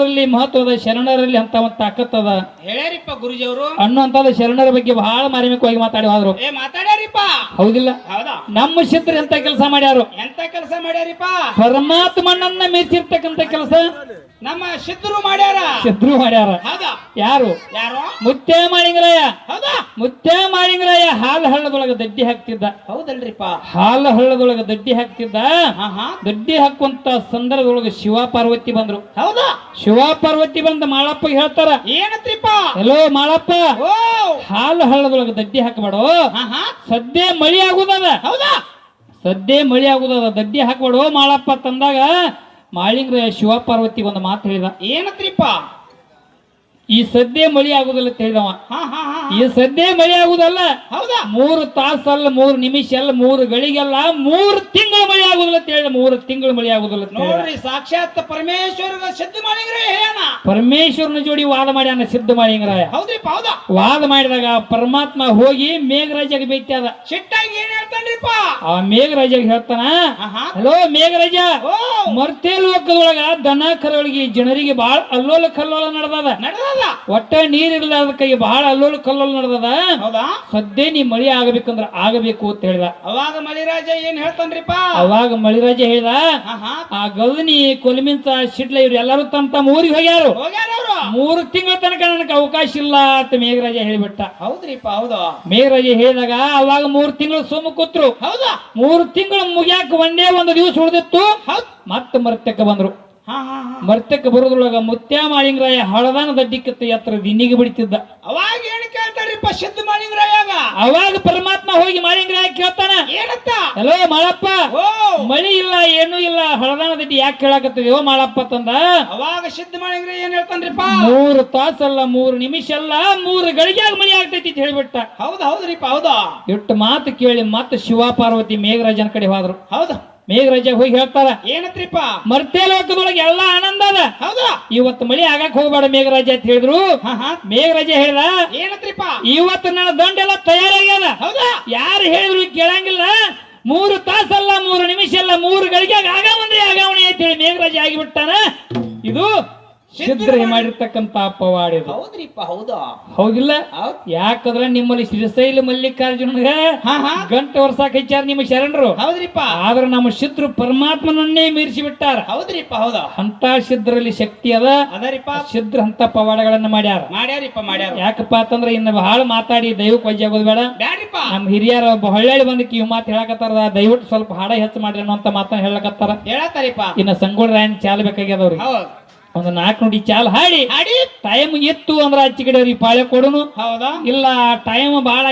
ಶರಣರಲ್ಲಿ ಮಹತ್ವದ ಶರಣರಲ್ಲಿ ಅಂತ ಒಂದು ತಾಕತ್ತದ ಹೇಳ್ಯಾರಿಪ್ಪ ಗುರುಜಿಯವರು? ಅನ್ನುವಂಥದ್ದು ಶರಣರ ಬಗ್ಗೆ ಬಹಳ ಮಾರ್ಮಿಕವಾಗಿ ಮಾತಾಡಿ ಹೋದ್ರು. ಏ ಮಾತಾಡ್ಯಾರಿಪ್ಪ? ಹೌದಿಲ್ಲ? ಹೌದಾ? ನಮ್ಮ ಶಿತ್ರ ಎಂತ ಕೆಲಸ ಮಾಡ್ಯಾರು? ಎಂತ ಕೆಲಸ ಮಾಡ್ಯಾರಿಪ್ಪ? ಪರಮಾತ್ಮನನ್ನ ಮೆಚ್ಚಿರ್ತಕ್ಕಂಥ ಕೆಲಸ? ನಮ್ಮ ಶತ್ರು ಮಾಡ್ಯಾರ. ಶತ್ರು ಮಾಡ್ಯಾರ. ಹೌದಾ? ಯಾರು? ಯಾರು? ಮುತ್ತೆ ಮಾಡಿಂಗ್ರಯ್ಯ ಹೌದಾ? ಮಾಡಿಂಗ್ರಯ್ಯ ಮಾಳಿಂಗರಾಯ ಹಾಲು ಹಳ್ಳದೊಳಗ ದಡ್ಡಿ ಹಾಕ್ತಿದ್ದ. ಹೌದಲ್ರಿಪ್ಪ. ಹಾಲು ಹಳ್ಳದೊಳಗ ದಡ್ಡಿ ಹಾಕ್ತಿದ್ದ. ಹಾ ಹಾ. ದಡ್ಡಿ ಹಾಕುವಂತ ಸಂದರ್ಭದೊಳಗ ಶಿವ ಪಾರ್ವತಿ ಬಂದ್ರು. ಹೌದಾ? ಶಿವ ಪಾರ್ವತಿ ಬಂದ ಮಾಳಪ್ಪ ಹೇಳ್ತಾರ ಏನತ್ರಿಪ್ಪ? ಹಲೋ ಮಾಳಪ್ಪ ಓ. ಹಾಲು ಹಳ್ಳದೊಳಗ ದಡ್ಡಿ ಹಾಕಬೇಡ. ಹಾ ಹಾ. ಸದ್ಯ ಮಳಿ ಆಗುದದ. ಹೌದಾ? ಸದ್ಯ ಮಳಿ ಆಗುದದ ದಡ್ಡಿ ಹಾಕಬೇಡ ಮಾಳಪ್ಪ ತಂದಾಗ ಮಾಳಿಂಗ್ರ ಶಿವ ಪಾರ್ವತಿ ಒಂದು ಮಾತು ಹೇಳಿದ. ಏನತ್ರಿಪ್ಪ? ಈ ಸದ್ಯ ಮಳಿ ಆಗುದಿಲ್ಲ ಅಂತ ಹೇಳಿದವ. ಹಾ ಹಾ ಹಾ ಈ ಸದ್ಯ ಮಳಿ ಆಗುದಲ್ಲ? ಹೌದಾ? ಮೂರು ತಾಸಲ್ಲ ಮೂರು ನಿಮಿಷ ಅಲ್ಲ ಮೂರು ಗಳಿಗೆಲ್ಲ ಮೂರು ತಿಂಗಳು ಮಳಿ ಆಗುದಿಲ್ಲ ಅಂತ ಹೇಳಿದ. ಮೂರು ತಿಂಗಳು ಮಳಿ ಆಗುದಿಲ್ಲ ನೋಡ್ರಿ ಸಾಕ್ಷಾತ್ ಪರಮೇಶ್ವರ ಸಿದ್ಧ ಮಾಡಿಂಗ್ರೆ ಹೇಳ ಪರಮೇಶ್ವರನ ಜೋಡಿ ವಾದ ಮಾಡ್ಯಾನ ಸಿದ್ಧ ಮಾಡಿಂಗ್ರ ಹೌದ್ರಿಪ್ಪ ಹೌದಾ? ವಾದ ಮಾಡಿದಾಗ ಪರಮಾತ್ಮ ಹೋಗಿ ಮೇಘರಾಜಗೆ ಭೇಟಿ ಆದ. ಸಿಟ್ಟಾಗಿ ಆ ಮೇಘರಾಜಗೆ ಹೇಳ್ತಾನ ಹಲೋ ಮೇಘರಾಜ ಮರ್ತೆ ಲೋಕದೊಳಗ ದನ ಕರುಗಳಿಗೆ ಜನರಿಗೆ ಬಹಳ ಅಲ್ಲೋಲ ಕಲ್ಲೋಲ ನಡೆದದ. ನಡೆದದ. ಒಟ್ಟ ಕೈ ಬಹಳ ಅಲ್ಲೋಲ ಕಲ್ಲೋಲ ನಡೆದದ. ಹೌದಾ? ನೀ ಮಳಿ ಆಗಬೇಕಂದ್ರ ಆಗಬೇಕು ಅಂತ ಹೇಳಿದ. ಅವಾಗ ಮಳಿರಾಜ ಏನ್ ಹೇಳ್ತಾನ್ರಿಪ್ಪ? ಅವಾಗ ಮಳಿರಾಜ ಹೇಳ್ದ ಆ ಗದನಿ ಕೊಲಮಿಂತ ಶಿಡ್ಲ ಇವ್ರು ಎಲ್ಲರೂ ತಮ್ಮ ತಮ್ಮ ಊರಿಗೆ ಹೋಗ್ಯಾರು. ಮೂರು ತಿಂಗಳ ತನಕ ನನಗೆ ಅವಕಾಶ ಇಲ್ಲ ಅಂತ ಮೇಘರಾಜ ಹೇಳಿಬಿಟ್ಟ. ಹೌದ್ರಿಪ್ಪ ಹೌದು. ಮೇಘರಾಜ ಹೇಳಿದಾಗ ಅವಾಗ ಮೂರು ತಿಂಗಳು ಸುಮ್ಮ ಕೂತ್ರು ಹೌದಾ? ಮೂರು ತಿಂಗಳು ಮುಗ್ಯಾಕ ಒಂದೇ ಒಂದು ದಿವಸ ಉಳಿದಿತ್ತು. ಮತ್ತೆ ಮರ್ತಕ್ಕೆ ಬಂದ್ರು. ಮರ್ತಕ್ಕೆ ಬರೋದ್ರೊಳಗ ಮುತ್ಯ ಮಾಳಿಂಗರಾಯ ಹಳದಾನ ದಡ್ಡಿಕ್ಕತ್ತ ಎತ್ತರ ದಿನ್ನಿಗೆ ಬಿಡ್ತಿದ್ದ. ಅವಾಗ ಕೇಳ್ತಾರ್ರಿಪ್ಪ ಸಿದ್ಧ ಮಾಡಿದ್ರಾಗ ಅವಾಗ ಪರಮಾತ್ಮ ಹೋಗಿ ಮಾಳಿಂಗರಾಯ ಕೇಳ್ತಾನ? ಏನತ್ತ ಹಲೋ ಮಾಳಪ್ಪ ಮಳಿ ಇಲ್ಲ ಏನು ಇಲ್ಲ ಹಳದಾನ ದಡ್ಡಿ ಯಾಕೆ ಕೇಳಾಕತ್ತಿದ್ಯೋ ಮಾಳಪ್ಪ ತಂದ. ಅವಾಗ ಸಿದ್ಧ ಮಾಡಿದ್ರೆ ಏನ್ ಹೇಳ್ತಾನ್ರಿಪ್ಪ? ಮೂರು ತಾಸಲ್ಲ ಮೂರು ನಿಮಿಷ ಅಲ್ಲ ಮೂರು ಗಳಿಗೆಯಾಗ ಮಳಿ ಆಗ್ತೈತಿ ಅಂತ ಹೇಳ್ಬಿಟ್ಟ. ಹೌದ್ ಹೌದ್ರಿಪ್ಪ ಹೌದಾ. ಇಟ್ಟು ಮಾತು ಕೇಳಿ ಮತ್ತೆ ಶಿವ ಪಾರ್ವತಿ ಮೇಘರಾಜನ ಕಡೆ ಹೋದ್ರು. ಹೌದ. ಮೇಘರಾಜ ಹೋಗಿ ಹೇಳ್ತಾರ ಏನತ್ರಿಪ್ಪ? ಮರ್ತೇ ಲೋಕದೊಳಗೆ ಎಲ್ಲಾ ಆನಂದ ಹೌದಾ. ಇವತ್ತು ಮಳಿ ಆಗಕ್ ಹೋಗ್ಬೇಡ ಮೇಘರಾಜ ಅಂತ ಹೇಳಿದ್ರು. ಮೇಘರಾಜ ಹೇಳ್ದ ಏನತ್ರಿಪ್ಪ? ಇವತ್ತು ನನ್ನ ದಂಡೆಲ್ಲ ತಯಾರಾಗ್ಯದ. ಹೌದಾ. ಯಾರು ಹೇಳಿದ್ರು ಕೇಳಂಗಿಲ್ಲ. ಮೂರು ತಾಸಲ್ಲ ಮೂರು ನಿಮಿಷ ಅಲ್ಲ ಮೂರು ಗಳಿಗೆ ಆಗ ಒಂದೇ ಆಗಾವಣೆ ಅಂತ ಹೇಳಿ ಮೇಘರಾಜ ಆಗಿಬಿಟ್ಟಾನ. ಇದು ಸಿದ್ಧರೆ ಮಾಡಿರ್ತಕ್ಕಂತ ಪವಾಡ ಇದು. ಹೌದ್ರಿಪ್ಪ ಹೌದಾ? ಹೌದಿಲ್ಲ? ಯಾಕಂದ್ರೆ ನಿಮ್ಮಲ್ಲಿ ಶ್ರೀಶೈಲ ಮಲ್ಲಿಕಾರ್ಜುನ ಹಾ ಗಂಟೆ ವರ್ಷಕ್ಕೆ ಹೆಚ್ಚಾರ ನಿಮ್ಮ ಶರಣರು. ಹೌದ್ರಿಪ್ಪ. ಆದ್ರೆ ನಮ್ಮ ಸಿದ್ಧರು ಪರಮಾತ್ಮನನ್ನೇ ಮೀರಿಸಿ ಬಿಟ್ಟಾರ ಹೌದ್ರಿಪ್ಪ ಹೌದಾ? ಅಂತ ಸಿದ್ಧರಲ್ಲಿ ಶಕ್ತಿ ಅದ. ಅದರಿಪ್ಪ. ಶಿದ್ರ ಅಂತ ಪವಾಡಗಳನ್ನ ಮಾಡ್ಯಾರ. ಮಾಡ್ಯಾರಿಪ್ಪ ಮಾಡ್ಯಾರ. ಯಾಕಪ್ಪ ಅಂತಂದ್ರೆ ಇನ್ನು ಬಹಳ ಮಾತಾಡಿ ದೈವಕ್ಕೆ ವಜ್ಜೆ ಆಗೋದು ಬೇಡ. ಬ್ಯಾಡ್ರಿಪ್ಪ. ನಮ್ ಹಿರಿಯರ ಹೊಳ್ಳಿ ಬಂದ ಇವ್ ಮಾತು ಹೇಳಕತ್ತಾರ. ದಯವಿಟ್ಟು ಸ್ವಲ್ಪ ಹಾಡ ಹೆಚ್ಚು ಮಾಡ್ರಿ ಅನ್ನೋ ಅಂತ ಮಾತನ್ನ ಹೇಳಕತ್ತಾರ. ಹೇಳತ್ತಾರಿಪ್ಪ. ಇನ್ನ ಸಂಗೋಳ ರಾಯನ್ ಚಾಲ್ ಬೇಕಾಗ್ಯದವ್ರಿ ಹೌದ್. ಒಂದು ನಾಲ್ಕು ನುಡಿ ಚಾಲ್ ಹಾಡಿ. ಹಾಡಿ. ಟೈಮ್ ಇತ್ತು ಅಂದ್ರೆ ಅಚ್ಚಿ ಕಡೆ ಅವ್ರಿಗೆ ಪಾಳೆ ಕೊಡೋನು. ಹೌದಾ? ಇಲ್ಲ ಟೈಮ್ ಬಹಳ